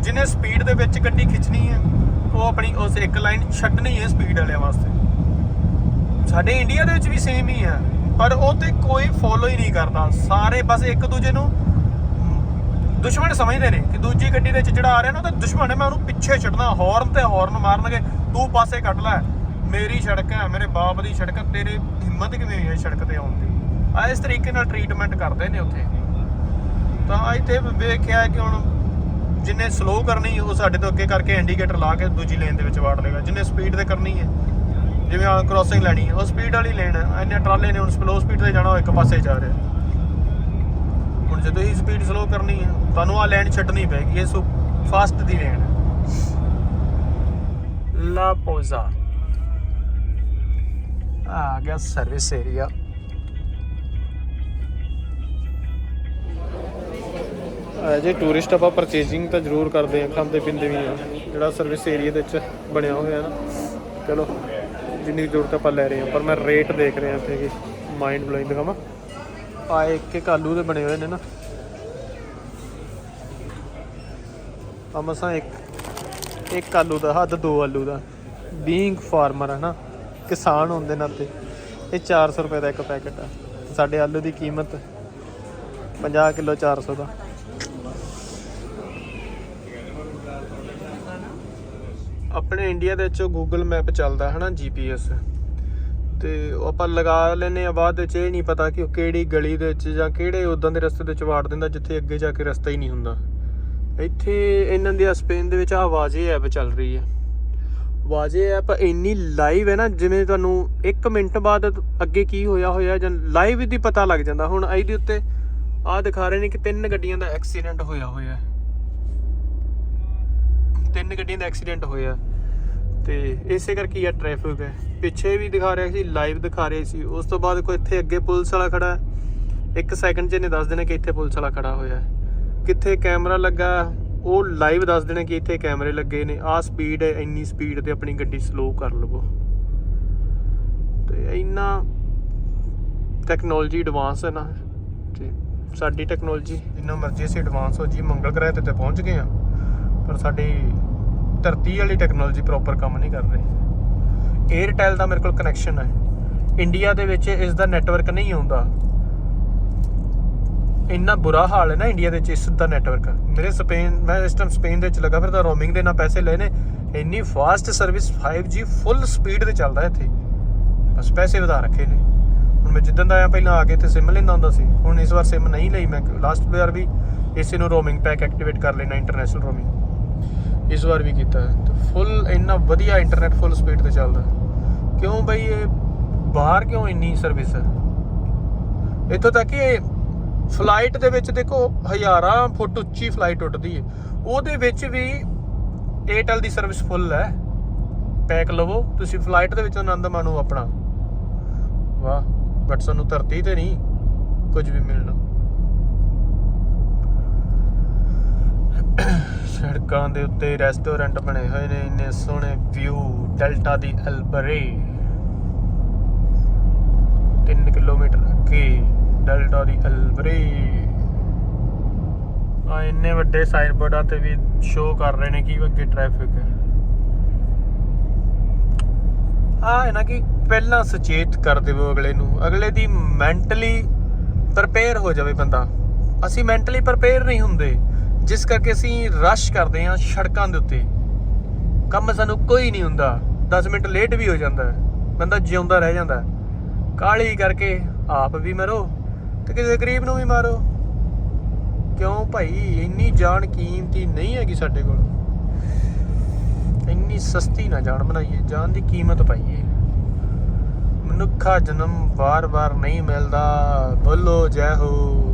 ਜਿੰਨੇ ਸਪੀਡ ਦੇ ਵਿੱਚ ਗੱਡੀ ਖਿੱਚਣੀ ਹੈ, ਉਹ ਆਪਣੀ ਉਸ ਇੱਕ ਲਾਈਨ ਛੱਡਣੀ ਹੈ ਸਪੀਡ ਵਾਲਿਆਂ ਵਾਸਤੇ। ਸਾਡੇ ਇੰਡੀਆ ਦੇ ਵਿੱਚ ਵੀ ਸੇਮ ਹੀ ਹੈ, ਪਰ ਉਹ ਤੇ ਕੋਈ ਫੋਲੋ ਹੀ ਨਹੀਂ ਕਰਦਾ। ਸਾਰੇ ਬਸ ਇੱਕ ਦੂਜੇ ਨੂੰ ਦੁਸ਼ਮਣ ਸਮਝਦੇ ਨੇ ਕਿ ਦੂਜੀ ਗੱਡੀ ਦੇ ਵਿੱਚ ਜਿਹੜਾ ਆ ਰਿਹਾ ਨਾ, ਉਹ ਤਾਂ ਦੁਸ਼ਮਣ ਹੈ, ਮੈਂ ਉਹਨੂੰ ਪਿੱਛੇ ਛੱਡਣਾ ਹਾਰਨ ਤੇ ਹਾਰਨ ਮਾਰਨਗੇ, ਤੂੰ ਪਾਸੇ ਕੱਢ ਲੈ। ਮੇਰੀ ਸੜਕ ਹੈ ਮੇਰੇ ਬਾਪ ਦੀ ਸੜਕ ਹੈ, ਤੇਰੇ ਹਿੰਮਤ ਕਿਵੇਂ ਹੋਈ ਹੈ ਸੜਕ ਤੇ ਆਉਣ ਦੀ? ਆ ਇਸ ਤਰੀਕੇ ਨਾਲ ਟ੍ਰੀਟਮੈਂਟ ਕਰਦੇ ਨੇ ਉੱਥੇ। ਤਾਂ ਇੱਥੇ ਵੇਖਿਆ ਕਿ ਹੁਣ ਜਿੰਨੇ ਸਲੋ ਕਰਨੀ ਉਹ ਸਾਡੇ ਤੋਂ ਅੱਗੇ ਕਰਕੇ ਇੰਡੀਕੇਟਰ ਲਾ ਕੇ ਦੂਜੀ ਲੇਨ ਦੇ ਵਿੱਚ ਵਾੜ ਲੇਗਾ ਜਿੰਨੇ ਸਪੀਡ ਤੇ ਕਰਨੀ ਹੈ ਜਿਵੇਂ ਆ ਕ੍ਰਾਸਿੰਗ ਲੈਣੀ ਹੈ ਉਹ ਸਪੀਡ ਵਾਲੀ ਲੇਨ ਹੈ। ਇੰਨੇ ਟਰਾਲੇ ਨੇ ਹੁਣ ਸਲੋ ਸਪੀਡ ਤੇ ਜਾਣਾ ਉਹ ਇੱਕ ਪਾਸੇ ਜਾ ਰਿਹਾ। ਹੁਣ ਜਦੋਂ ਤੁਸੀਂ ਸਪੀਡ ਸਲੋ ਕਰਨੀ ਹੈ ਤੁਹਾਨੂੰ ਆ ਲਾਈਨ ਛੱਡਣੀ ਪੈਗੀ ਇਹ ਸੋ ਫਾਸਟ ਦੀ ਲਾਈਨ ਹੈ। ਲਾ ਪੋਜ਼ਾ ਆ ਗਿਆ ਸਰਵਿਸ ਏਰੀਆ ਜੇ ਟੂਰਿਸਟ ਆਪਾਂ ਪਰਚੇਜ਼ਿੰਗ ਤਾਂ ਜ਼ਰੂਰ ਕਰਦੇ ਆ ਖਾਂਦੇ ਪੀਂਦੇ ਵੀ ਆ ਜਿਹੜਾ ਸਰਵਿਸ ਏਰੀਆ ਦੇ ਵਿੱਚ ਬਣਿਆ ਹੋਇਆ ਨਾ ਚਲੋ ਜਿੰਨੀ ਜ਼ਰੂਰਤ ਆਪਾਂ ਲੈ ਰਹੇ ਆ ਪਰ ਮੈਂ ਰੇਟ ਦੇਖ ਰਿਹਾ ਇੱਥੇ ਕਿ ਮਾਈਂਡ ਬਲੋਇੰਗ ਦਿਖਾਵਾਂ ਆ ਇੱਕ ਇੱਕ ਆਲੂ ਦੇ ਬਣੇ ਹੋਏ ਨੇ ਨਾ ਆ ਮਸਾਂ ਇੱਕ ਇੱਕ ਆਲੂ ਦਾ ਹੱਦ ਦੋ ਆਲੂ ਦਾ ਬੀਇੰਗ ਫਾਰਮਰ ਹੈ ਨਾ ਕਿਸਾਨ ਹੋਣ ਦੇ ਨਾਤੇ ਇਹ 400 ਰੁਪਏ ਦਾ ਇੱਕ ਪੈਕੇਟ ਆ। ਸਾਡੇ ਆਲੂ ਦੀ ਕੀਮਤ 50 ਕਿਲੋ 400 ਦਾ। ਆਪਣੇ ਇੰਡੀਆ ਦੇ ਵਿੱਚ ਗੂਗਲ ਮੈਪ ਚੱਲਦਾ ਹੈ ਨਾ ਜੀਪੀਐਸ ਤੇ ਉਹ ਆਪਾਂ ਲਗਾ ਲੈਨੇ ਆ ਬਾਅਦ ਵਿੱਚ ਇਹ ਨਹੀਂ ਪਤਾ ਕਿ ਉਹ ਕਿਹੜੀ ਗਲੀ ਦੇ ਵਿੱਚ ਜਾਂ ਕਿਹੜੇ ਉਦਾਂ ਦੇ ਰਸਤੇ ਦੇ ਵਿੱਚ ਵਾੜ ਦਿੰਦਾ, ਜਿੱਥੇ ਅੱਗੇ ਜਾ ਕੇ ਰਸਤਾ ਹੀ ਨਹੀਂ ਹੁੰਦਾ। ਇੱਥੇ ਇਹਨਾਂ ਦੀ ਸਪੇਨ ਦੇ ਵਿੱਚ ਆਵਾਜ਼ ਇਹ ਐਪ ਚੱਲ ਰਹੀ ਹੈ। ਵਾਜੇ ਐਪ ਇੰਨੀ ਲਾਈਵ ਹੈ ਨਾ, ਜਿਵੇਂ ਤੁਹਾਨੂੰ 1 ਮਿੰਟ ਬਾਅਦ ਅੱਗੇ ਕੀ ਹੋਇਆ ਹੋਇਆ, ਜਾਂ ਲਾਈਵ ਦੀ ਪਤਾ ਲੱਗ ਜਾਂਦਾ। ਹੁਣ ਇਹਦੇ ਉੱਤੇ ਆਹ ਦਿਖਾ ਰਹੇ ਨੇ ਕਿ ਤਿੰਨ ਗੱਡੀਆਂ ਦਾ ਐਕਸੀਡੈਂਟ ਹੋਇਆ ਹੋਇਆ। ਤਿੰਨ ਗੱਡੀਆਂ ਦਾ ਐਕਸੀਡੈਂਟ ਹੋਇਆ। ਤੇ ਇਸੇ ਕਰਕੇ ਆ ਟ੍ਰੈਫਿਕ ਹੈ। ਪਿੱਛੇ ਵੀ ਦਿਖਾ ਰਿਹਾ ਸੀ ਲਾਈਵ ਦਿਖਾ ਰਹੇ ਸੀ। ਉਸ ਤੋਂ ਬਾਅਦ ਕੋਈ ਇੱਥੇ ਅੱਗੇ ਪੁਲਿਸ ਵਾਲਾ ਖੜਾ ਹੈ। ਇੱਕ ਸੈਕਿੰਡ 'ਚ ਇਹਨੇ ਦੱਸ ਦੇਣਾ ਕਿ ਇੱਥੇ ਪੁਲਿਸ ਵਾਲਾ ਖੜਾ ਹੋਇਆ ਕਿੱਥੇ ਕੈਮਰਾ ਲੱਗਾ ਉਹ ਲਾਈਵ ਦੱਸ ਦੇਣਾ ਕਿ ਇੱਥੇ ਕੈਮਰੇ ਲੱਗੇ ਨੇ, ਆਹ ਸਪੀਡ ਹੈ, ਇੰਨੀ ਸਪੀਡ ਤੇ ਆਪਣੀ ਗੱਡੀ ਸਲੋ ਕਰ ਲਵੋ। ਤੇ ਇੰਨਾ ਟੈਕਨੋਲੋਜੀ ਐਡਵਾਂਸ ਹੈ ਨਾ, ਤੇ ਸਾਡੀ ਟੈਕਨੋਲੋਜੀ ਜਿੰਨਾ ਮਰਜ਼ੀ ਅਸੀਂ ਐਡਵਾਂਸ ਹੋ ਜੀ ਮੰਗਲ ਗ੍ਰਹਿ ਤੇ ਤੇ ਪਹੁੰਚ ਗਏ ਆ ਪਰ ਸਾਡੀ ਧਰਤੀ ਵਾਲੀ ਟੈਕਨੋਲੋਜੀ ਪ੍ਰੋਪਰ ਕੰਮ ਨਹੀਂ ਕਰ ਰਹੀ। 에ਅਰਟੈਲ ਦਾ ਮੇਰੇ ਕੋਲ ਕਨੈਕਸ਼ਨ ਹੈ। ਇੰਡੀਆ ਦੇ ਵਿੱਚ ਇਸ ਦਾ ਨੈਟਵਰਕ ਨਹੀਂ ਆਉਂਦਾ ਇੰਨਾ ਬੁਰਾ ਹਾਲ ਹੈ ਨਾ ਇੰਡੀਆ ਦੇ ਵਿੱਚ ਇਸ ਦਾ ਨੈਟਵਰਕ ਮੇਰੇ ਸਪੇਨ, ਮੈਂ ਇਸ ਟਾਈਮ ਸਪੇਨ ਦੇ ਵਿੱਚ ਲੱਗਾ ਫਿਰ ਤਾਂ ਰੋਮਿੰਗ ਦੇ ਨਾਲ ਪੈਸੇ ਲਏ ਨੇ। ਇੰਨੀ fast service 5G full speed ਤੇ ਚੱਲਦਾ ਇੱਥੇ। ਬਸ ਪੈਸੇ ਵਧਾ ਰੱਖੇ ਨੇ। ਹੁਣ ਮੈਂ ਜਿੱਦਣ ਦਾ ਆਇਆ, ਪਹਿਲਾਂ ਆ ਕੇ ਇੱਥੇ ਸਿਮ ਲੈਂਦਾ ਹੁੰਦਾ ਸੀ। ਹੁਣ ਇਸ ਵਾਰ ਸਿਮ ਨਹੀਂ ਲਈ ਮੈਂ। ਲਾਸਟ ਵਾਰ ਵੀ ਇਸੇ ਨੂੰ ਰੋਮਿੰਗ ਪੈਕ ਐਕਟੀਵੇਟ ਕਰ ਲੈਣਾ ਇੰਟਰਨੈਸ਼ਨਲ ਰੋਮਿੰਗ ਇਸ ਵਾਰ ਵੀ ਕੀਤਾ ਤੇ ਫੁੱਲ ਇੰਨਾ ਵਧੀਆ ਇੰਟਰਨੈਟ ਫੁੱਲ ਸਪੀਡ ਤੇ ਚੱਲਦਾ। ਕਿਉਂ ਬਈ ਇਹ ਬਾਹਰ ਕਿਉਂ ਇੰਨੀ ਸਰਵਿਸ ਹੈ? ਇੱਥੋਂ ਤੱਕ ਕਿ ਫਲਾਈਟ ਦੇ ਵਿੱਚ ਦੇਖੋ ਹਜ਼ਾਰਾਂ ਫੁੱਟ ਉੱਚੀ ਫਲਾਈਟ ਉੱਡਦੀ ਹੈ। ਉਹਦੇ ਵਿੱਚ ਵੀ ਏਅਰਟੈਲ ਦੀ ਸਰਵਿਸ ਫੁੱਲ ਹੈ। ਪੈਕ ਲਵੋ, ਤੁਸੀਂ ਫਲਾਈਟ ਦੇ ਵਿੱਚ ਆਨੰਦ ਮਾਣੋ ਆਪਣਾ। ਵਾਹ ਬਟ ਸਾਨੂੰ ਧਰਤੀ ਤੇ ਨਹੀਂ ਕੁਝ ਵੀ ਮਿਲਣਾ। ਸੜਕਾਂ ਦੇ ਉੱਤੇ ਰੈਸਟੋਰੈਂਟ ਬਣੇ ਹੋਏ ਨੇ, ਇੰਨੇ ਸੋਹਣੇ ਵਿਊ ਡੈਲਟਾ ਦੀ ਐਲਬਰੇ 3 ਕਿਲੋਮੀਟਰ ਅੱਗੇ। ਡੈਲਟਾ ਦੀ ਐਲਬਰੇ। ਆ, ਇੰਨੇ ਵੱਡੇ ਸਾਈਨ ਬੋਰਡਾਂ ਤੇ ਵੀ ਸ਼ੋਅ ਕਰ ਰਹੇ ਨੇ, ਕਿ ਅੱਗੇ ਟ੍ਰੈਫਿਕ ਹੈ। ਆ ਹੈ ਕਿ ਪਹਿਲਾਂ ਸੁਚੇਤ ਕਰ ਦੇਵੋ ਅਗਲੇ ਨੂੰ। ਅਗਲੇ ਦੀ ਮੈਂਟਲੀ ਪ੍ਰਪੇਅਰ ਹੋ ਜਾਵੇ ਬੰਦਾ। ਅਸੀਂ ਮੈਂਟਲੀ ਪ੍ਰਪੇਅਰ ਨਹੀਂ ਹੁੰਦੇ। ਜਿਸ ਕਰਕੇ ਅਸੀਂ ਰਸ਼ ਕਰਦੇ ਹਾਂ ਸੜਕਾਂ ਦੇ ਉੱਤੇ। ਕੰਮ ਸਾਨੂੰ ਕੋਈ ਨਹੀਂ ਹੁੰਦਾ। 10 ਮਿੰਟ ਲੇਟ ਵੀ ਹੋ ਜਾਂਦਾ ਬੰਦਾ ਜਿਉਂਦਾ ਰਹਿ ਜਾਂਦਾ ਹੈ। ਕਾਹਲੀ ਕਰਕੇ ਆਪ ਵੀ ਮਰੋ। ਤੇ ਕਿਸੇ ਗਰੀਬ ਨੂੰ ਵੀ ਮਾਰੋ। ਕਿਉਂ ਭਾਈ? ਇੰਨੀ ਜਾਨ ਕੀਮਤੀ ਨਹੀਂ ਹੈਗੀ ਸਾਡੇ ਕੋਲ। ਇੰਨੀ ਸਸਤੀ ਨਾ ਜਾਨ ਬਣਾਈਏ। ਜਾਨ ਦੀ ਕੀਮਤ ਪਾਈਏ। ਮਨੁੱਖਾ ਜਨਮ ਵਾਰ-ਵਾਰ ਨਹੀਂ ਮਿਲਦਾ। ਬੋਲੋ ਜੈ ਹੋ।